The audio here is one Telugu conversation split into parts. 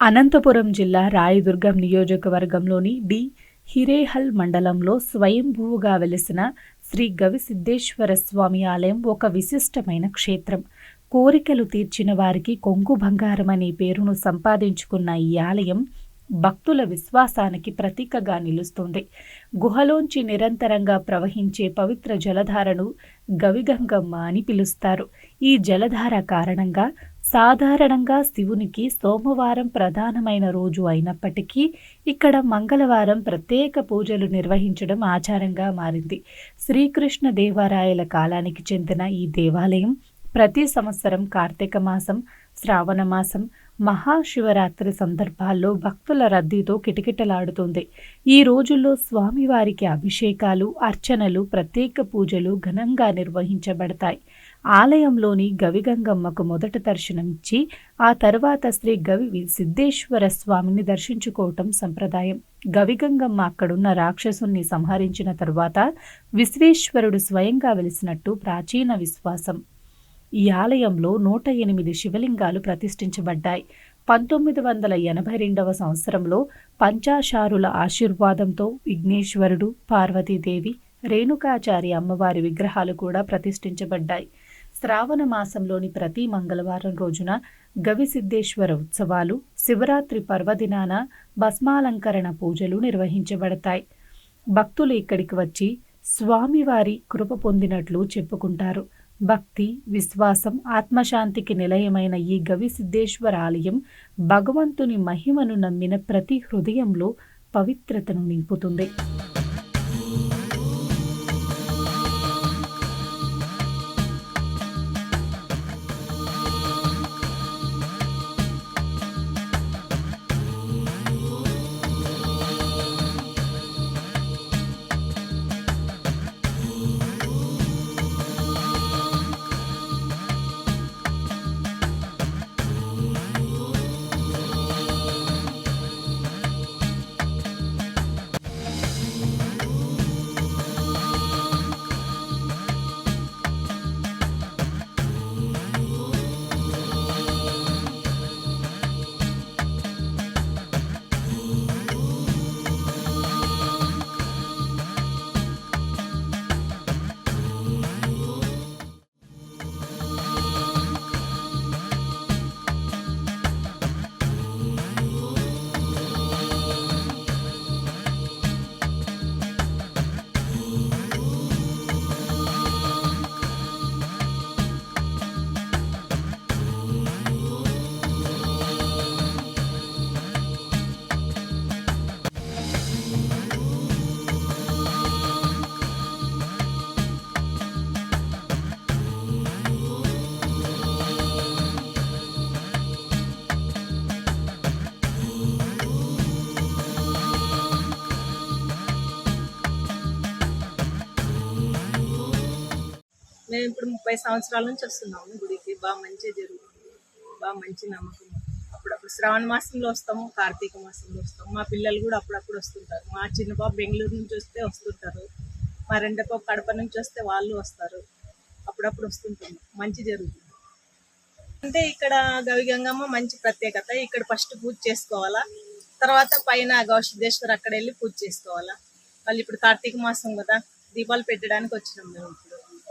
అనంతపురం జిల్లా రాయదుర్గం నియోజకవర్గంలోని డి. హిరేహల్ మండలంలో స్వయంభూగా వెలిసిన శ్రీ గవిసిద్ధేశ్వర స్వామి ఆలయం ఒక విశిష్టమైన క్షేత్రం. కోరికలు తీర్చిన వారికి కొంగు బంగారం అనే పేరును సంపాదించుకున్న ఈ ఆలయం భక్తుల విశ్వాసానికి ప్రతీకగా నిలుస్తుంది. గుహలోంచి నిరంతరంగా ప్రవహించే పవిత్ర జలధారను గవిగంగమ్మ అని పిలుస్తారు. ఈ జలధార కారణంగా సాధారణంగా శివునికి సోమవారం ప్రధానమైన రోజు అయినప్పటికీ ఇక్కడ మంగళవారం ప్రత్యేక పూజలు నిర్వహించడం ఆచారంగా మారింది. శ్రీకృష్ణ దేవరాయల కాలానికి చెందిన ఈ దేవాలయం ప్రతి సంవత్సరం కార్తీక మాసం శ్రావణ మాసం మహాశివరాత్రి సందర్భాల్లో భక్తుల రద్దీతో కిటకిటలాడుతుంది. ఈ రోజుల్లో స్వామివారికి అభిషేకాలు అర్చనలు ప్రత్యేక పూజలు ఘనంగా నిర్వహించబడతాయి. ఆలయంలోని గవిగంగమ్మకు మొదట దర్శనమిచ్చి ఆ తర్వాత శ్రీ గవి సిద్ధేశ్వర స్వామిని దర్శించుకోవటం సంప్రదాయం. గవిగంగమ్మ అక్కడున్న రాక్షసుని సంహరించిన తరువాత విశ్వేశ్వరుడు స్వయంగా వెలిసినట్టు ప్రాచీన విశ్వాసం. ఈ ఆలయంలో నూట ఎనిమిది శివలింగాలు ప్రతిష్ఠించబడ్డాయి. పంతొమ్మిది వందల ఎనభై రెండవ సంవత్సరంలో పంచాశారుల ఆశీర్వాదంతో విఘ్నేశ్వరుడు పార్వతీదేవి రేణుకాచారి అమ్మవారి విగ్రహాలు కూడా ప్రతిష్ఠించబడ్డాయి. శ్రావణ మాసంలోని ప్రతి మంగళవారం రోజున గవిసిద్ధేశ్వర ఉత్సవాలు శివరాత్రి పర్వదినాన భస్మాలంకరణ పూజలు నిర్వహించబడతాయి. భక్తులు ఇక్కడికి వచ్చి స్వామివారి కృప పొందినట్లు చెప్పుకుంటారు. భక్తి విశ్వాసం ఆత్మశాంతికి నిలయమైన ఈ గవిసిద్ధేశ్వర ఆలయం భగవంతుని మహిమను నమ్మిన ప్రతి హృదయంలో పవిత్రతను నింపుతుంది. మేము ఇప్పుడు ముప్పై సంవత్సరాల నుంచి వస్తున్నాము గుడికి. బాగా మంచిగా జరుగుతుంది. బాగా మంచి నమ్మకం. అప్పుడప్పుడు శ్రావణ మాసంలో వస్తాము కార్తీక మాసంలో వస్తాము. మా పిల్లలు కూడా అప్పుడప్పుడు వస్తుంటారు. మా చిన్న బాబు బెంగళూరు నుంచి వస్తే వస్తుంటారు. మా రెండో పాప కడప నుంచి వస్తే వాళ్ళు వస్తారు. అప్పుడప్పుడు వస్తుంటాము. మంచి జరుగుతుంది. అంటే ఇక్కడ గవిగంగమ్మ మంచి ప్రత్యేకత. ఇక్కడ ఫస్ట్ పూజ చేసుకోవాలా? తర్వాత పైన గౌసిద్ధేశ్వర్ అక్కడ వెళ్ళి పూజ చేసుకోవాలా? మళ్ళీ ఇప్పుడు కార్తీక మాసం కదా దీపాలు పెట్టడానికి వచ్చినాం మేము.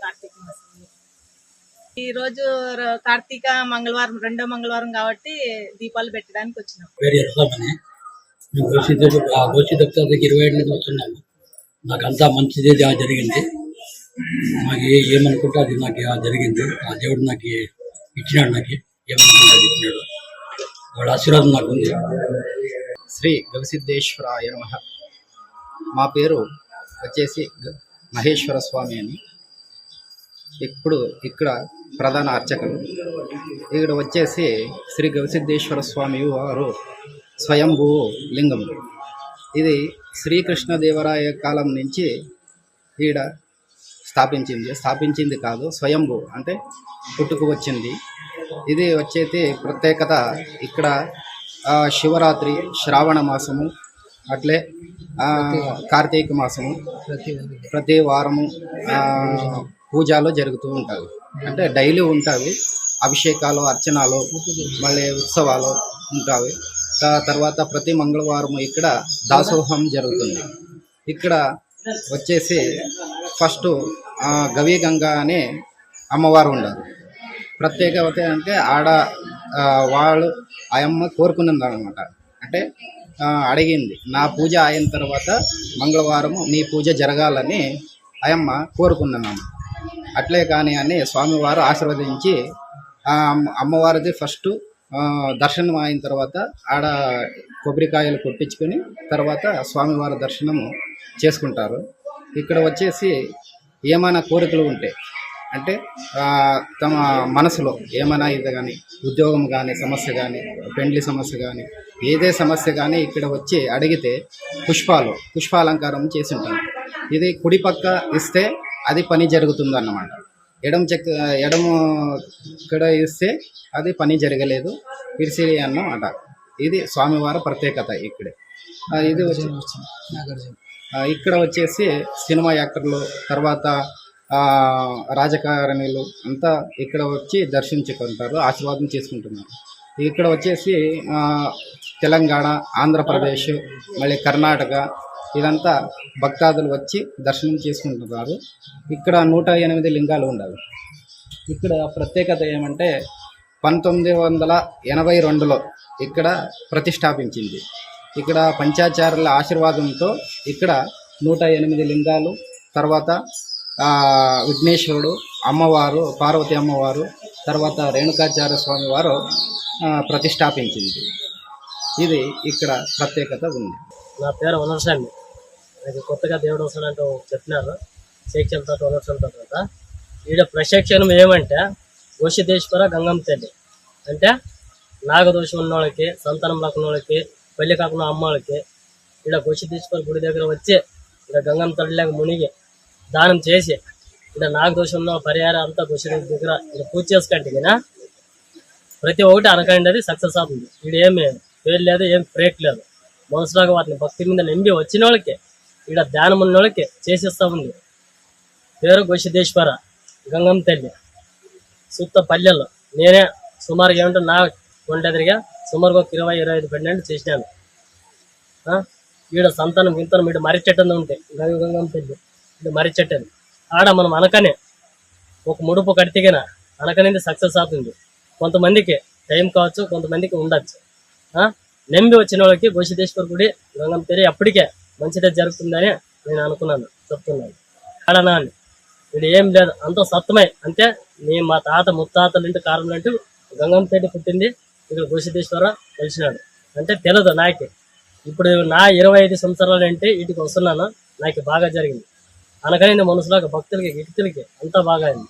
కార్తీక మాసంలో. ఈ రోజు ర- కార్తీక మంగళవారం రెండో మంగళవారం కాబట్టి దీపాలు పెట్టడానికి వచ్చినాం. మేము గోసి దత్తానికి ఇరవై ఏడు నుంచి వస్తున్నాము నాకు అంతా మంచిదే జరిగింది. నాకు ఏ- ఏమనుకుంటే అది నాకు ఆ జరిగింది. ఆ దేవుడు నాకు ఇచ్చినాడు నాకు. ఏమనుకుంటే అది ఇచ్చినాడు. వాడు ఆశీర్వాదం నాకు ఉంది శ్రీ గవిసిద్ధేశ్వరాయ నమ. మా పేరు వచ్చేసి మహేశ్వర స్వామి అని. ఇప్పుడు ఇక్కడ ప్రధాన అర్చకులు. ఇక్కడ వచ్చేసి శ్రీ గవిసిద్ధేశ్వర స్వామి వారు స్వయంభూ లింగం. ఇది శ్రీకృష్ణదేవరాయ కాలం నుంచి ఈడ స్థాపించింది. స్థాపించింది కాదు స్వయంభూ అంటే పుట్టుకు వచ్చింది. ఇది వచ్చేసి ప్రత్యేకత ఇక్కడ ఆ, శివరాత్రి శ్రావణ మాసము అట్లే ఆ, కార్తీక మాసము ప్రతి వారము ఆ, పూజలు జరుగుతూ ఉంటాయి. అంటే డైలీ ఉంటుంది అభిషేకాలు అర్చనలు మళ్ళీ ఉత్సవాలు ఉంటాయి. తర్వాత ప్రతి మంగళవారం ఇక్కడ దాసోహం జరుగుతుంది. ఇక్కడ వచ్చేసి ఫస్ట్ ఆ, గవి గంగా అనే అమ్మవారు ఉండదు ప్రత్యేకత అంటే ఆడ వాళ్ళు ఆయమ్మ అమ్మ కోరుకున్నది అనమాట అంటే అడిగింది నా పూజ అయిన తర్వాత మంగళవారం నీ పూజ జరగాలని ఆయమ్మ కోరుకున్నాను అట్లే కానీ అని స్వామివారు ఆశీర్వదించి అమ్మవారిది ఫస్ట్ దర్శనం అయిన తర్వాత ఆడ కొబ్బరికాయలు కొట్టించుకొని తర్వాత స్వామివారి దర్శనము చేసుకుంటారు. ఇక్కడ వచ్చేసి ఏమైనా కోరికలు ఉంటే అంటే తమ మనసులో ఏమైనా ఇది కానీ ఉద్యోగం కానీ సమస్య కానీ పెండ్లి సమస్య కానీ ఏదే సమస్య కానీ ఇక్కడ వచ్చి అడిగితే పుష్పాలు పుష్పాలంకారం చేసి ఉంటారు. ఇది కుడిపక్క ఇస్తే అది పని జరుగుతుంది అన్నమాట ఎడమ చెక్క ఎడమ ఇక్కడ ఇస్తే అది పని జరగలేదు. ఇడిసి అన్నమాట. ఇది స్వామివారి ప్రత్యేకత ఇక్కడే. ఇది వచ్చి ఇక్కడ వచ్చేసి సినిమా యాక్టర్లు తర్వాత రాజకారణిలు అంతా ఇక్కడ వచ్చి దర్శించుకుంటారు ఆశీర్వాదం చేసుకుంటున్నారు. ఇక్కడ వచ్చేసి తెలంగాణ ఆంధ్రప్రదేశ్ మళ్ళీ కర్ణాటక ఇదంతా భక్తాదులు వచ్చి దర్శనం చేసుకుంటున్నారు. ఇక్కడ నూట ఎనిమిది లింగాలు ఉండవు ఇక్కడ ప్రత్యేకత ఏమంటే పంతొమ్మిది వందల ఎనభై రెండులో ఇక్కడ ప్రతిష్టాపించింది. ఇక్కడ పంచాచార్యుల ఆశీర్వాదంతో ఇక్కడ నూట ఎనిమిది లింగాలు తర్వాత ఆ, విఘ్నేశ్వరుడు అమ్మవారు పార్వతి అమ్మవారు తర్వాత రేణుకాచార్య స్వామి వారు ప్రతిష్టాపించింది. ఇది ఇక్కడ ప్రత్యేకత ఉంది. నా పేరు వనరస్వామి నాకు కొత్తగా దేవుడు వస్తాడంటూ చెప్పినారు. శేక్షలతో వనరస్వామితో తర్వాత ఈడ ప్రశిక్షణం ఏమంటే వశిదేశ్వర గంగమ్మ తల్లి. అంటే నాగదోషం ఉన్న వాళ్ళకి సంతానం లేకున్న వాళ్ళకి పెళ్ళి కాకుండా అమ్మ వాళ్ళకి ఈడ గుడి దగ్గర వచ్చి ఇక్కడ గంగమ్మ తల్లిలాగా మునిగి దానం చేసి ఇక్కడ నాగదోషం ఉన్న పరిహారం అంతా వశిదేవి దగ్గర ఇక్కడ పూజ చేసుకుంటే ప్రతి ఒక్కటి అనకండి అది సక్సెస్ అవుతుంది. ఇక్కడ ఏమి పేరు లేదు ఏం బ్రేక్ లేదు. మనసులాగా వాటిని భక్తి మీద నింపి వచ్చిన వాళ్ళకి ఈడ ధ్యానం ఉన్న వాళ్ళకి చేసేస్తా ఉంది. పేరు గోషిదేశ్వర గంగమ్మ తల్లి. సుత్త పల్లెల్లో నేనే సుమారుగా ఏమంటే నా వంటెదిరిగా సుమారుగా ఒక ఇరవై ఇరవై ఐదు పన్నెండు చేసినాను. ఆ? ఈడ సంతానం గింతనం ఈడ మర్రి ఉంటాయి. గంగ గంగమ్మ తల్లి. ఇది మర్రి ఆడ మనం అనకనే ఒక ముడుపు కడితేగిన అనకనేది సక్సెస్ అవుతుంది. కొంతమందికి టైం కావచ్చు కొంతమందికి ఉండొచ్చు. నెంబి వచ్చిన వాళ్ళకి గోషిదేశ్వర గుడి గంగమ్మ తల్లి అప్పటికే మంచిగా జరుగుతుందని నేను అనుకున్నాను చెప్తున్నాను. కళనాన్ని అని ఇది ఏం లేదు అంత సత్యమై. అంటే నీ మా తాత ముత్తాతలు ఇంటి కారణం అంటే గంగంపేట పుట్టింది ఇక్కడ గోషిదేశ్వర తెలిసినాడు అంటే తెలియదు నాకే ఇప్పుడు నా ఇరవై ఐదు సంవత్సరాలు అంటే ఇటుకు వస్తున్నాను నాకు బాగా జరిగింది. అనగానే మనసులోకి భక్తులకి గిక్తులకి అంతా బాగా అయింది.